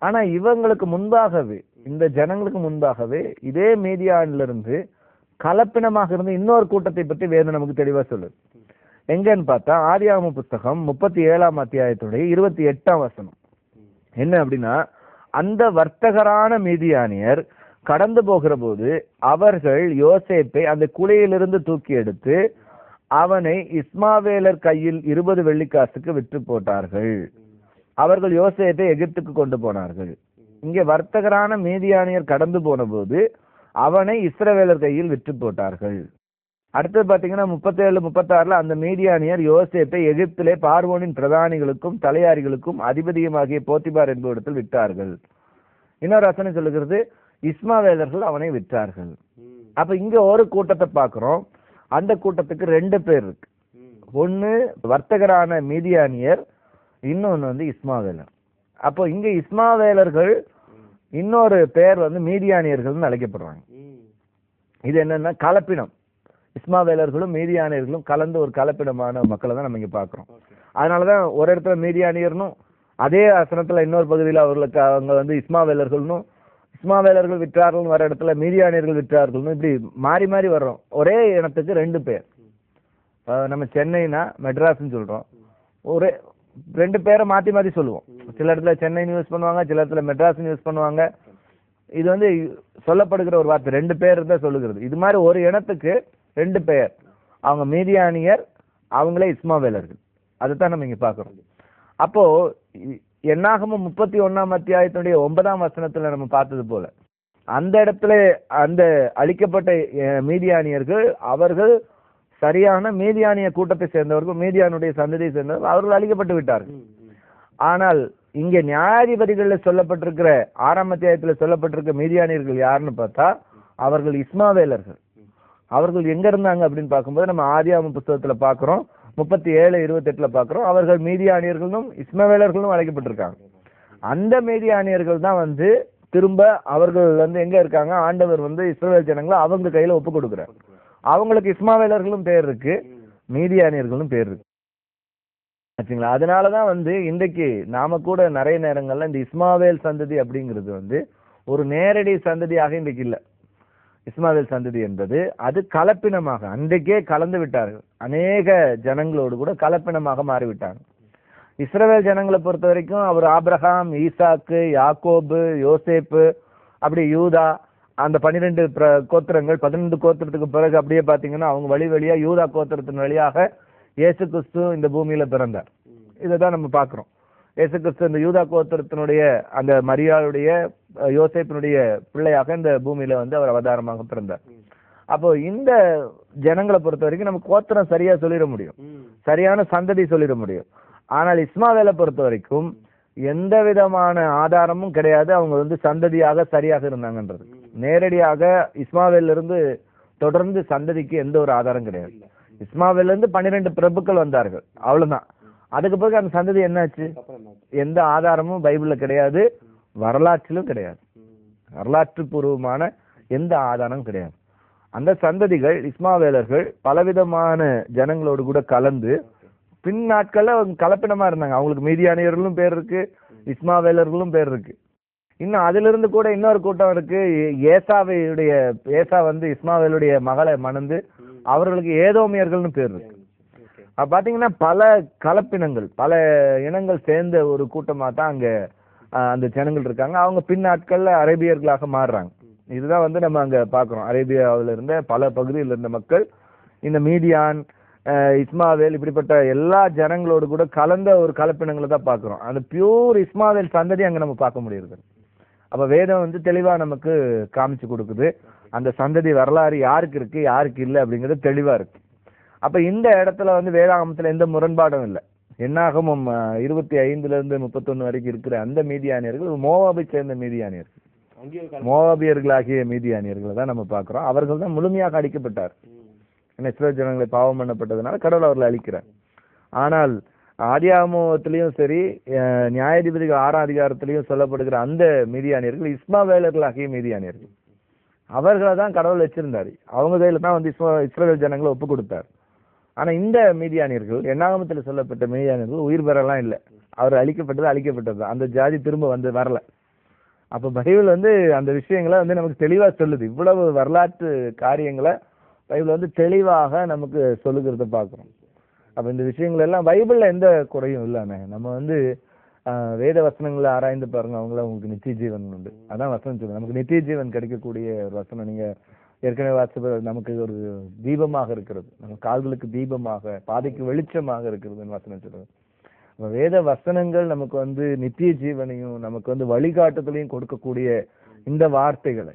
ஆனா இவங்களுக்கு முன்பாகவே இந்த ஜனங்களுக்கு முன்பாகவே இதே மீதியான்ல இருந்து கலப்பினமாக இருந்து இன்னொரு கூட்டத்தை பற்றி வேதம் நமக்கு தெளிவா சொல்லுது. எங்கன்னு பார்த்தா ஆரியாம புஸ்தகம் முப்பத்தி ஏழாம் அத்தியாயத்துடைய இருபத்தி எட்டாம் வசனம். என்ன அப்படின்னா அந்த வர்த்தகரான மீதியானியர் கடந்து போகிற போது அவர்கள் யோசேப்பை அந்த குழியிலிருந்து தூக்கி எடுத்து அவனை இஸ்மாவேலர் கையில் இருபது வெள்ளிக்காசுக்கு விற்று போட்டார்கள். அவர்கள் யோசேப்பை எகிப்துக்கு கொண்டு போனார்கள். இங்கே வர்த்தகரான மீதியானியர் கடந்து போன போது அவனை இஸ்ரவேலர் கையில் விற்று போட்டார்கள். அடுத்தது பார்த்தீங்கன்னா முப்பத்தேழு முப்பத்தாறுல அந்த மீதியானியர் யோசேப்பை எகிப்திலே பார்வோனின் பிரதானிகளுக்கும் தலையாரிகளுக்கும் அதிபதியுமாகிய போத்திபார் என்பவரிடத்தில் விட்டார்கள் இன்னொரு வசனை சொல்லுகிறது இஸ்மாவேலர்கள் அவனை விற்றார்கள். அப்ப இங்க ஒரு கூட்டத்தை பார்க்கிறோம். அந்த கூட்டத்துக்கு ரெண்டு பேர் இருக்கு. ஒன்று வர்த்தகரான மீதியானியர் இன்னொன்று வந்து இஸ்மாவேலர் அப்போ இங்கே இஸ்மாவேலர்கள் இன்னொரு பேர் வந்து மீதியானியர்கள்னு அழைக்கப்படுறாங்க. இது என்னன்னா கலப்பினம். இஸ்மாவேலர்களும் மீதியானியர்களும் கலந்து ஒரு கலப்பிடமான மக்களை தான் நம்ம இங்கே பார்க்குறோம் அதனால தான் ஒரு இடத்துல மீதியானியர்னும் அதே ஆசனத்தில் இன்னொரு பகுதியில் அவர்களுக்கு அவங்க வந்து இஸ்மாவேலர்கள்னும் இஸ்மாவேலர்கள் விற்றார்கள் வர இடத்துல மீதியானியர்கள் விற்றார்கள்னு இப்படி மாறி மாறி வர்றோம். ஒரே இனத்துக்கு ரெண்டு பேர். நம்ம சென்னைனா மெட்ராஸ்ன்னு சொல்றோம். ஒரே ரெண்டு பேரை மாத்தி மாத்தி சொல்லுவோம். சில இடத்துல சென்னைன்னு யூஸ் பண்ணுவாங்க சில இடத்துல மெட்ராஸ்ன்னு யூஸ் பண்ணுவாங்க. இது வந்து சொல்லப்படுகிற ஒரு வார்த்தை. ரெண்டு பேர் தான் சொல்லுகிறது. இது மாதிரி ஒரு இனத்துக்கு ரெண்டு பெயர் அவங்க மீதியானியர் அவங்களே இஸ்மாவேலர்கள் அதைத்தான் நம்ம இங்க பார்க்கிறோம். அப்போ என்னாகமும் முப்பத்தி ஒண்ணாம் அத்தியாயத்தினுடைய ஒன்பதாம் வசனத்துல நம்ம பார்த்தது போல. அந்த இடத்துல அந்த அழிக்கப்பட்ட மீதியானியர்கள் அவர்கள் சரியான மீதியானிய கூட்டத்தை சேர்ந்தவர்கள் மீதியானுடைய சந்ததியை சேர்ந்தவர்கள் அவர்கள் அழிக்கப்பட்டு விட்டார்கள். ஆனால் இங்க நியாயாதிபதிகள்ல சொல்லப்பட்டிருக்கிற ஆறாம் அத்தியாயத்துல சொல்லப்பட்டிருக்க மீதியானியர்கள் யாருன்னு பார்த்தா அவர்கள் இஸ்மாவேலர்கள். அவர்கள் எங்க இருந்தாங்க அப்படின்னு பார்க்கும்போது நம்ம ஆதியாம புஸ்தகத்துல பார்க்கிறோம். முப்பத்தி ஏழு இருபத்தெட்டுல பார்க்குறோம் அவர்கள் மீதியானியர்களும் இஸ்மவேலர்களும் அழைக்கப்பட்டிருக்காங்க. அந்த மீதியானியர்கள் தான் வந்து திரும்ப அவர்கள் வந்து எங்க இருக்காங்க? ஆண்டவர் வந்து இஸ்ரவேல் ஜனங்களை அவங்க கையில ஒப்பு கொடுக்குறார். அவங்களுக்கு இஸ்மாவேலர்களும் பேர் இருக்கு. மீதியானியர்களும் பேர் இருக்கு. ஆச்சுங்களா? அதனாலதான் வந்து இன்றைக்கு நாம கூட நிறைய நேரங்கள்ல இந்த இஸ்மாவேல் சந்ததி அப்படிங்கிறது வந்து ஒரு நேரடி சந்ததியாக இன்றைக்கு இல்லை. இஸ்மாவேல் சந்ததி என்பது அது கலப்பினமாக அன்றைக்கே கலந்து விட்டார்கள். அநேக ஜனங்களோடு கூட கலப்பினமாக மாறிவிட்டாங்க. இஸ்ரவேல் ஜனங்களை பொறுத்த வரைக்கும் அவர் ஆப்ரஹாம் ஈசாக்கு யாக்கோபு யோசேப்பு அப்படி யூதா அந்த பன்னிரெண்டு கோத்திரங்கள் பதினெண்டு கோத்திரத்துக்கு பிறகு அப்படியே பார்த்தீங்கன்னா அவங்க வழி வழியாக யூதா கோத்திரத்தின் வழியாக இயேசு கிறிஸ்து இந்த பூமியில் பிறந்தார். இதை தான் நம்ம பார்க்குறோம் இயேசு கிறிஸ்து இந்த யூதா கோத்திரத்தினுடைய அந்த மரியாளுடைய யோசிப்பினுடைய யோசேப்பினுடைய பிள்ளையாக இந்த பூமியில வந்து அவர் அவதாரமாக பிறந்தார். அப்போ இந்த ஜனங்களை பொறுத்த வரைக்கும் நம்ம கோத்திரம் சரியா சொல்லிட முடியும். சரியான சந்ததி சொல்லிட முடியும். ஆனால் இஸ்மாவேலை பொறுத்த வரைக்கும் எந்த விதமான ஆதாரமும் கிடையாது. அவங்க வந்து சந்ததியாக சரியாக இருந்தாங்கன்றது. நேரடியாக இஸ்மாவேல இருந்து தொடர்ந்து சந்ததிக்கு எந்த ஒரு ஆதாரம் கிடையாது. இஸ்மாவேல இருந்து பன்னிரெண்டு பிரபுக்கள் வந்தார்கள். அவ்வளவுதான். அதுக்கு பிறகு அந்த சந்ததி என்னாச்சு? எந்த ஆதாரமும் பைபிள்ல கிடையாது. வரலாற்றிலும் கிடையாது. வரலாற்று பூர்வமான எந்த ஆதாரமும் கிடையாது. அந்த சந்ததிகள் இஸ்மாவேலர்கள் பலவிதமான ஜனங்களோடு கூட கலந்து பின் நாட்கள்ல அவங்க கலப்பினமா இருந்தாங்க. அவங்களுக்கு மீதியானியர்களும் பேர் இருக்கு இஸ்மாவேலர்களும் பேர் இருக்கு. இன்னும் அதுல இருந்து கூட இன்னொரு கூட்டம் இருக்கு. ஏசாவையுடைய ஏசா வந்து இஸ்மாவேலுடைய மகளை மணந்து அவர்களுக்கு ஏதோமியர்கள்னு பேர் இருக்கு. அப்போ பார்த்தீங்கன்னா பல கலப்பினங்கள் பல இனங்கள் சேர்ந்த ஒரு கூட்டமாக தான் அங்கே அந்த ஜனங்கள் இருக்காங்க. அவங்க பின் அரேபியர்களாக மாறுறாங்க. இதுதான் வந்து நம்ம அங்கே பார்க்குறோம் அரேபியாவில் இருந்த பல பகுதியில் இருந்த மக்கள் இந்த மீடியான் இஸ்மாவேல் இப்படிப்பட்ட எல்லா ஜனங்களோடு கூட கலந்த ஒரு கலப்பினங்களை தான் பார்க்குறோம் அந்த பியூர் இஸ்மாவேல் சந்ததி அங்கே நம்ம பார்க்க முடியுது அப்போ வேதம் வந்து தெளிவாக நமக்கு காமிச்சு கொடுக்குது. அந்த சந்ததி வரலாறு யாருக்கு இருக்குது யாருக்கு இல்லை அப்படிங்கிறது தெளிவாக இருக்குது அப்ப இந்த இடத்துல வந்து வேதாகமத்துல எந்த முரண்பாடும் இல்லை. என்னாகமும் இருபத்தி ஐந்துல இருந்து முப்பத்தொன்னு வரைக்கும் இருக்கிற அந்த மீதியானியர்கள் மோவாபை சேர்ந்த மீதியானியர்கள். மோவாபியர்களாகிய மீதியானியர்களை தான் நம்ம பார்க்கிறோம். அவர்கள் தான் முழுமையாக அழிக்கப்பட்டார் ஏன்னா இஸ்ரேல் ஜனங்களை பாவம் பண்ணப்பட்டதுனால கடவுள் அவர்களை அழிக்கிறார். ஆனால் ஆதியாகமத்திலையும் சரி நியாயாதிபதிகள் ஆறாம் அதிகாரத்திலையும் சொல்லப்படுகிற அந்த மீதியானியர்கள் இஸ்மாவேலர்களாகிய மீதியானியர்கள். அவர்களை தான் கடவுள் வச்சிருந்தாரு. அவங்க கையில தான் வந்து இஸ்மா இஸ்ரேல் ஜனங்களை ஒப்பு கொடுத்தார். ஆனால் இந்த மீதியானியர்கள் எண்ணாகமத்தில் சொல்லப்பட்ட மீதியானியர்கள் உயிர் பெறலாம் இல்லை. அவர் அழிக்கப்பட்டது அழிக்கப்பட்டது அந்த ஜாதி திரும்ப வந்து வரல. அப்போ பைபிள் வந்து அந்த விஷயங்களை வந்து நமக்கு தெளிவாக சொல்லுது. இவ்வளவு வரலாற்று காரியங்களை பைபிள் வந்து தெளிவாக நமக்கு சொல்லுகிறத பார்க்குறோம். அப்போ இந்த விஷயங்கள் எல்லாம் பைபிளில் எந்த குறையும் இல்லைண்ணே நம்ம வந்து வேத வசனங்களை ஆராய்ந்து பாருங்க. அவங்கள உங்களுக்கு நித்திய ஜீவன் உண்டு. அதான் வசனம் சொல்லுங்க நமக்கு நித்திய ஜீவன் கிடைக்கக்கூடிய ஒரு வசனம். நீங்கள் ஏற்கனவே வாசிப்ப நமக்கு ஒரு தீபமாக இருக்கிறது. நம்ம கால்களுக்கு தீபமாக பாதைக்கு வெளிச்சமாக இருக்கிறதுன்னு வசனம் அப்ப வேத வசனங்கள் நமக்கு வந்து நித்திய ஜீவனையும் நமக்கு வந்து வழிகாட்டுதலையும் கொடுக்கக்கூடிய இந்த வார்த்தைகளை.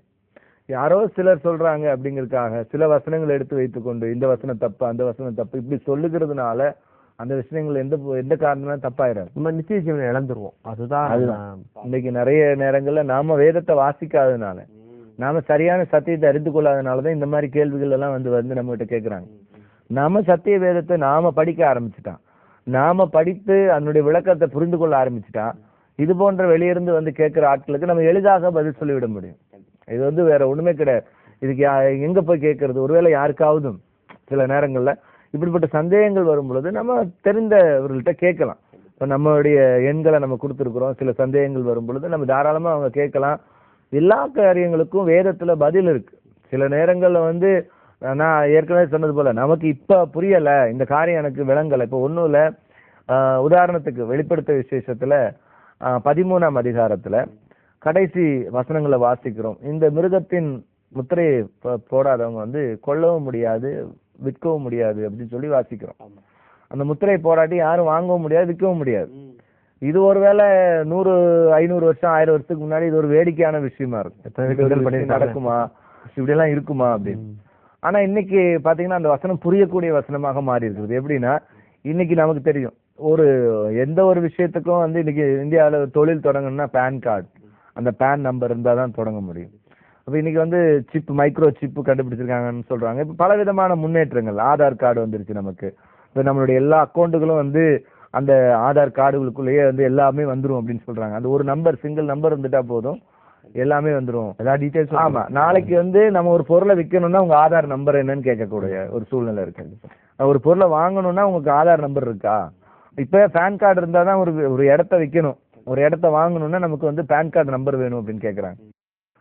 யாரோ சிலர் சொல்றாங்க அப்படிங்கறதுக்காக சில வசனங்களை எடுத்து வைத்துக்கொண்டு இந்த வசனம் தப்பு அந்த வசனம் தப்பு இப்படி சொல்லுகிறதுனால அந்த விஷயங்கள் எந்த எந்த காரணம் தப்பாயிராது நம்ம நித்திய ஜீவனை இழந்துருவோம். அதுதான். இன்னைக்கு நிறைய நேரங்கள்ல நாம வேதத்தை வாசிக்காததுனால. நாம சரியான சத்தியத்தை அறிந்து கொள்ளாதனாலதான் இந்த மாதிரி கேள்விகள் எல்லாம் வந்து வந்து நம்ம கிட்ட கேக்குறாங்க. நாம சத்திய வேதத்தை நாம படிக்க ஆரம்பிச்சுட்டான். நாம படித்து அதனுடைய விளக்கத்தை புரிந்து கொள்ள ஆரம்பிச்சுட்டா இது போன்ற வெளியிருந்து வந்து கேட்கிற ஆட்களுக்கு நம்ம எளிதாக பதில் சொல்லிவிட முடியும். இது வந்து வேற ஒண்ணுமே கிடையாது. இதுக்கு யா- எங்க போய் கேட்கறது ஒருவேளை யாருக்காவதும் சில நேரங்கள்ல இப்படிப்பட்ட சந்தேகங்கள் வரும் பொழுது நம்ம தெரிந்தவர்கள்ட்ட கேட்கலாம். இப்ப நம்மளுடைய எண்களை நம்ம கொடுத்துருக்குறோம். சில சந்தேகங்கள் வரும் பொழுது நம்ம தாராளமா அவங்க கேட்கலாம். எல்லா காரியங்களுக்கும் வேதத்துல பதில் இருக்கு. சில நேரங்கள்ல வந்து நான் ஏற்கனவே சொன்னது போல நமக்கு இப்ப புரியல இந்த காரியம் எனக்கு விளங்கல. இப்ப ஒண்ணும் இல்ல. உதாரணத்துக்கு வெளிப்படுத்த விசேஷத்துல பதிமூணாம் அதிகாரத்துல கடைசி வசனங்களை வாசிக்கிறோம். இந்த மிருகத்தின் முத்திரையை போடாதவங்க வந்து கொல்லவும் முடியாது விற்கவும் முடியாது அப்படின்னு சொல்லி வாசிக்கிறோம். அந்த முத்திரையை போடாட்டி யாரும் வாங்கவும் முடியாது விற்கவும் முடியாது. இது ஒருவேளை நூறு ஐநூறு வருஷம் ஆயிரம் வருஷத்துக்கு முன்னாடி இது ஒரு வேடிக்கையான விஷயமா இருக்கும். எத்தனை. நடக்குமா இப்படி எல்லாம் இருக்குமா அப்படின்னு. ஆனா இன்னைக்கு பாத்தீங்கன்னா அந்த வசனம் புரியக்கூடிய வசனமாக மாறி இருக்குது. எப்படின்னா இன்னைக்கு நமக்கு தெரியும். ஒரு எந்த ஒரு விஷயத்துக்கும் வந்து இன்னைக்கு இந்தியாவுல தொழில் தொடங்கணும்னா பேன் கார்டு அந்த பேன் நம்பர் இருந்தா தான் தொடங்க முடியும். அப்ப இன்னைக்கு வந்து சிப் மைக்ரோ சிப் கண்டுபிடிச்சிருக்காங்கன்னு சொல்றாங்க. இப்ப பல விதமான முன்னேற்றங்கள் ஆதார் கார்டு வந்துருச்சு நமக்கு. இப்ப நம்மளுடைய எல்லா அக்கௌண்ட்டுகளும் வந்து அந்த ஆதார் கார்டுகளுக்குள்ளேயே வந்து எல்லாமே வந்துரும் அப்படின்னு சொல்றாங்க. அந்த ஒரு நம்பர் சிங்கிள் நம்பர் இருந்துட்டா போதும். எல்லாமே வந்துரும். எல்லா டீடைல்ஸ் ஆமா. நாளைக்கு வந்து நம்ம ஒரு பொருளை விற்கணும்னா உங்க ஆதார் நம்பர் என்னன்னு கேட்கக்கூடிய ஒரு சூழ்நிலை இருக்கு. ஒரு பொருளை வாங்கணும்னா உங்களுக்கு ஆதார் நம்பர் இருக்கா? இப்ப பேன் கார்டு இருந்தா தான் ஒரு ஒரு இடத்த விற்கணும் ஒரு இடத்த வாங்கணும்னா நமக்கு வந்து பேன் கார்டு நம்பர் வேணும் அப்படின்னு கேக்குறாங்க.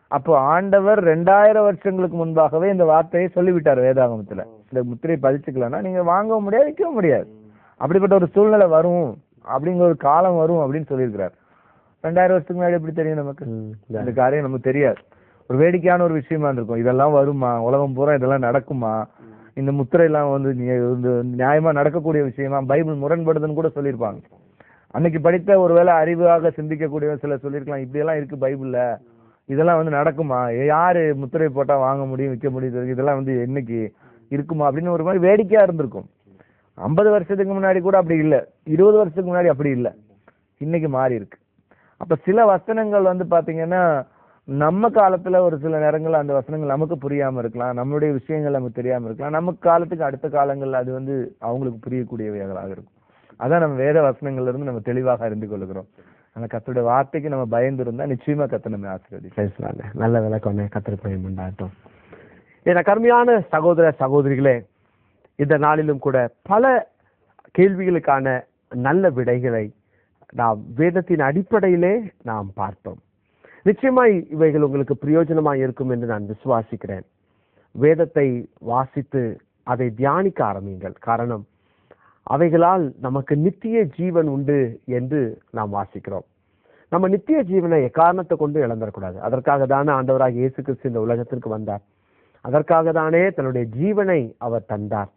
அப்போ ஆண்டவர் ரெண்டாயிரம் வருஷங்களுக்கு முன்பாகவே இந்த வார்த்தையை சொல்லிவிட்டார் வேதாகமத்துல. இந்த முத்திரை பதிச்சுக்கலன்னா நீங்க வாங்கவும் முடியாது விற்கவும் முடியாது. அப்படிப்பட்ட ஒரு சூழ்நிலை வரும் அப்படிங்கிற ஒரு காலம் வரும் அப்படின்னு சொல்லியிருக்கிறார். ரெண்டாயிரம் வருஷத்துக்கு முன்னாடி எப்படி தெரியும் நமக்கு? இந்த காரியம் நமக்கு தெரியாது. ஒரு வேடிக்கையான ஒரு விஷயமா இருக்கும் இதெல்லாம் வருமா? உலகம் பூரா இதெல்லாம் நடக்குமா? இந்த முத்திரை எல்லாம் வந்து நியாயமா நடக்கக்கூடிய விஷயமா? பைபிள் முரண்படுதுன்னு கூட சொல்லியிருப்பாங்க. அன்னைக்கு படித்த ஒருவேளை அறிவாக சிந்திக்கக்கூடிய சிலர் சொல்லியிருக்கலாம். இப்படி எல்லாம் இருக்கு பைபிள்ல. இதெல்லாம் வந்து நடக்குமா? யாரு முத்திரை போட்டா வாங்க முடியும் விற்க முடியும்? இதெல்லாம் வந்து என்னைக்கு இருக்குமா? அப்படின்னு ஒரு மாதிரி வேடிக்கையா இருந்திருக்கும். ஐம்பது வருஷத்துக்கு முன்னாடி கூட அப்படி இல்லை. இருபது வருஷத்துக்கு முன்னாடி அப்படி இல்லை. இன்னைக்கு மாறி இருக்கு. அப்போ சில வசனங்கள் வந்து பார்த்தீங்கன்னா நம்ம காலத்தில் ஒரு சில நேரங்கள் அந்த வசனங்கள் நமக்கு புரியாமல் இருக்கலாம். நம்மளுடைய விஷயங்கள் நமக்கு தெரியாமல் இருக்கலாம். நம்ம காலத்துக்கு அடுத்த காலங்களில் அது வந்து அவங்களுக்கு புரியக்கூடியவைகளாக இருக்கும். அதான் நம்ம வேத வசனங்கள்ல இருந்து நம்ம தெளிவாக அறிந்து கொள்கிறோம். அந்த கத்தோட வார்த்தைக்கு நம்ம பயந்து இருந்தா நிச்சயமா கத்தை நம்ம ஆசிரியர் பேசலாங்க நல்ல விளக்கம் பயம் உண்டாட்டும் என கருமையான சகோதர சகோதரிகளே இந்த நாளிலும் கூட பல கேள்விகளுக்கான நல்ல விடைகளை நாம் வேதத்தின் அடிப்படையிலே நாம் பார்த்தோம் நிச்சயமாய் இவைகள் உங்களுக்கு பிரயோஜனமாக இருக்கும் என்று நான் விசுவாசிக்கிறேன். வேதத்தை வாசித்து அதை தியானிக்க ஆரம்பிங்கள் காரணம் அவைகளால் நமக்கு நித்திய ஜீவன் உண்டு என்று நாம் வாசிக்கிறோம். நம்ம நித்திய ஜீவனை எக்காரணத்தை கொண்டு இழந்துடக்கூடாது அதற்காக தானே ஆண்டவராக இயேசு கிறிஸ்து இந்த உலகத்திற்கு வந்தார். அதற்காக தானே தன்னுடைய ஜீவனை அவர் தந்தார்.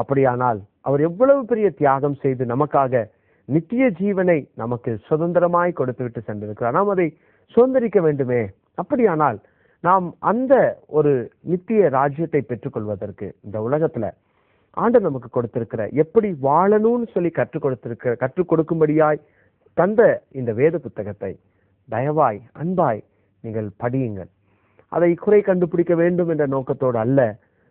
அப்படியானால் அவர் எவ்வளவு பெரிய தியாகம் செய்து நமக்காக நித்திய ஜீவனை நமக்கு சுதந்திரமாய் கொடுத்து விட்டு சென்றிருக்கிறார். நாம் அதை சுதந்திரிக்க வேண்டுமே. அப்படியானால் நாம் அந்த ஒரு நித்திய ராஜ்யத்தை பெற்றுக்கொள்வதற்கு இந்த உலகத்துல ஆண்டு நமக்கு கொடுத்திருக்கிற எப்படி வாழணும்னு சொல்லி கற்றுக் கொடுத்திருக்கிற கற்றுக் கொடுக்கும்படியாய் தந்த இந்த வேத புத்தகத்தை தயவாய் அன்பாய் நீங்கள் படியுங்கள். அதை குறை கண்டுபிடிக்க வேண்டும் என்ற நோக்கத்தோடு அல்ல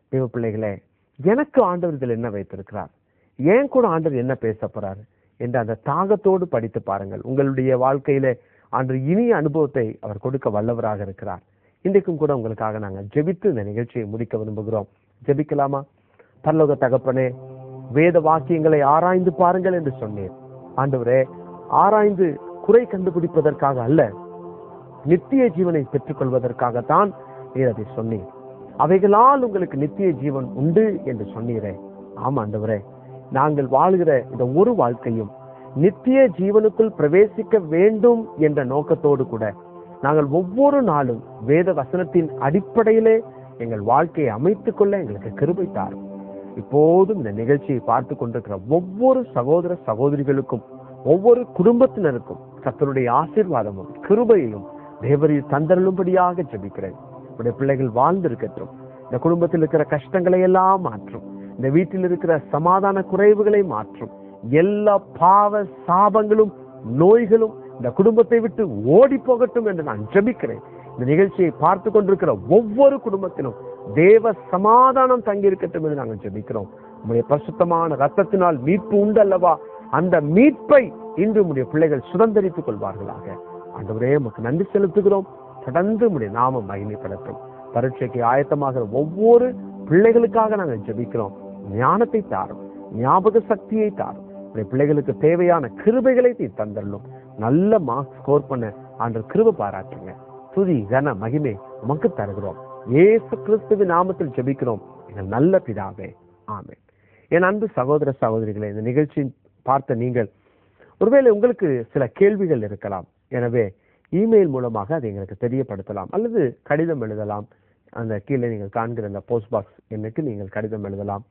தேவ பிள்ளைகளே எனக்கு ஆண்டவர் இதில் என்ன வைத்திருக்கிறார்? ஏன் கூட ஆண்டவர் என்ன பேச போறார்? என்ற அந்த தாகத்தோடு படித்து பாருங்கள். உங்களுடைய வாழ்க்கையில ஆண்டு இனிய அனுபவத்தை அவர் கொடுக்க வல்லவராக இருக்கிறார். இன்றைக்கும் கூட உங்களுக்காக நாங்கள் ஜெபித்து இந்த நிகழ்ச்சியை முடிக்க விரும்புகிறோம். ஜெபிக்கலாமா? பரலோக தகப்பனே வேத வாக்கியங்களை ஆராய்ந்து பாருங்கள் என்று சொன்னேன். ஆண்டவரே ஆராய்ந்து குறை கண்டுபிடிப்பதற்காக அல்ல நித்திய ஜீவனை பெற்றுக்கொள்வதற்காகத்தான் நீர் அதை சொன்னீர். அவைகளால் உங்களுக்கு நித்திய ஜீவன் உண்டு என்று சொன்னீரே. ஆமா ஆண்டவரே நாங்கள் வாழ்கிற இந்த ஒரு வாழ்க்கையும் நித்திய ஜீவனுக்குள் பிரவேசிக்க வேண்டும் என்ற நோக்கத்தோடு கூட நாங்கள் ஒவ்வொரு நாளும் வேத வசனத்தின் அடிப்படையிலே எங்கள் வாழ்க்கையை அமைத்துக் கொள்ள எங்களுக்கு கிருபை தாரும். இப்போதும் இந்த நிகழ்ச்சியை பார்த்து கொண்டிருக்கிற ஒவ்வொரு சகோதர சகோதரிகளுக்கும் ஒவ்வொரு குடும்பத்தினருக்கும் கத்தருடைய ஆசீர்வாதமும் கிருபையிலும் தேவரில் தந்தருளும்படியாக ஜெபிக்கிறேன். உடைய பிள்ளைகள் வாழ்ந்திருக்கட்டும். இந்த குடும்பத்தில் இருக்கிற கஷ்டங்களை எல்லாம் மாற்றும். இந்த வீட்டில் இருக்கிற சமாதான குறைவுகளை மாற்றும். எல்லா பாவ சாபங்களும் நோய்களும் இந்த குடும்பத்தை விட்டு ஓடி போகட்டும் என்று நான் ஜபிக்கிறேன். இந்த நிகழ்ச்சியை பார்த்து கொண்டிருக்கிற ஒவ்வொரு குடும்பத்திலும் தேவ சமாதானம் தங்கியிருக்கட்டும் என்று நாங்கள் ஜெபிக்கிறோம். உங்களுடைய பரிசுத்தமான ரத்தத்தினால் மீட்பு உண்டு அல்லவா அந்த மீட்பை இன்று உடைய பிள்ளைகள் சுதந்திரித்துக் கொள்வார்களாக. ஆண்டவரே நமக்கு நன்றி செலுத்துகிறோம். தொடர்ந்து உடைய நாமம் மகிமைப்படுத்தும். பரீட்சைக்கு ஆயத்தமாகிற ஒவ்வொரு பிள்ளைகளுக்காக நாங்கள் ஜெபிக்கிறோம். ஞானத்தை தாரும் ஞாபக சக்தியை தாரும். உடைய பிள்ளைகளுக்கு தேவையான கிருபைகளை நீ தந்தரலும். நல்ல மார்க் ஸ்கோர் பண்ண அன்று கிருப பாராட்டுங்க. துதி கன மகிமை உமக்கு தருகிறோம். ஏசு கிறிஸ்துவின் நாமத்தில் ஜெபிக்கிறோம். எங்கள் நல்ல பிதாவே ஆமே என் அன்பு சகோதர சகோதரிகளை இந்த நிகழ்ச்சி பார்த்த நீங்கள் ஒருவேளை உங்களுக்கு சில கேள்விகள் இருக்கலாம். எனவே இமெயில் மூலமாக அதை எங்களுக்கு தெரியப்படுத்தலாம். அல்லது கடிதம் எழுதலாம். அந்த கீழே நீங்கள் காண்கிற அந்த போஸ்ட் பாக்ஸ் எண்ணுக்கு நீங்கள் கடிதம் எழுதலாம்.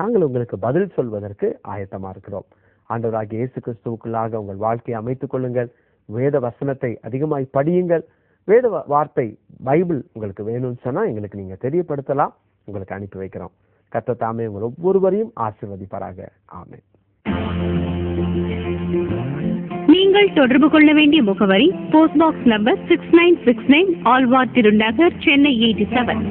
நாங்கள் உங்களுக்கு பதில் சொல்வதற்கு ஆயத்தமாக இருக்கிறோம். ஆண்டவராகிய இயேசு கிறிஸ்துவுக்குள்ளாக உங்கள் வாழ்க்கையை அமைத்துக் கொள்ளுங்கள். வேத வசனத்தை அதிகமாய் படியுங்கள். வேத வார்த்தை பைபிள் உங்களுக்கு வேணும்னு சொன்னால் எங்களுக்கு நீங்கள் தெரியப்படுத்தலாம். உங்களுக்கு அனுப்பி வைக்கிறோம். கத்த தாமே உங்கள் ஒவ்வொருவரையும் ஆசிர்வதிப்பாராக. ஆமேன். நீங்கள் தொடர்பு கொள்ள வேண்டிய முகவரி post box number six nine six nine Alwar Thirunagar Chennai eighty seven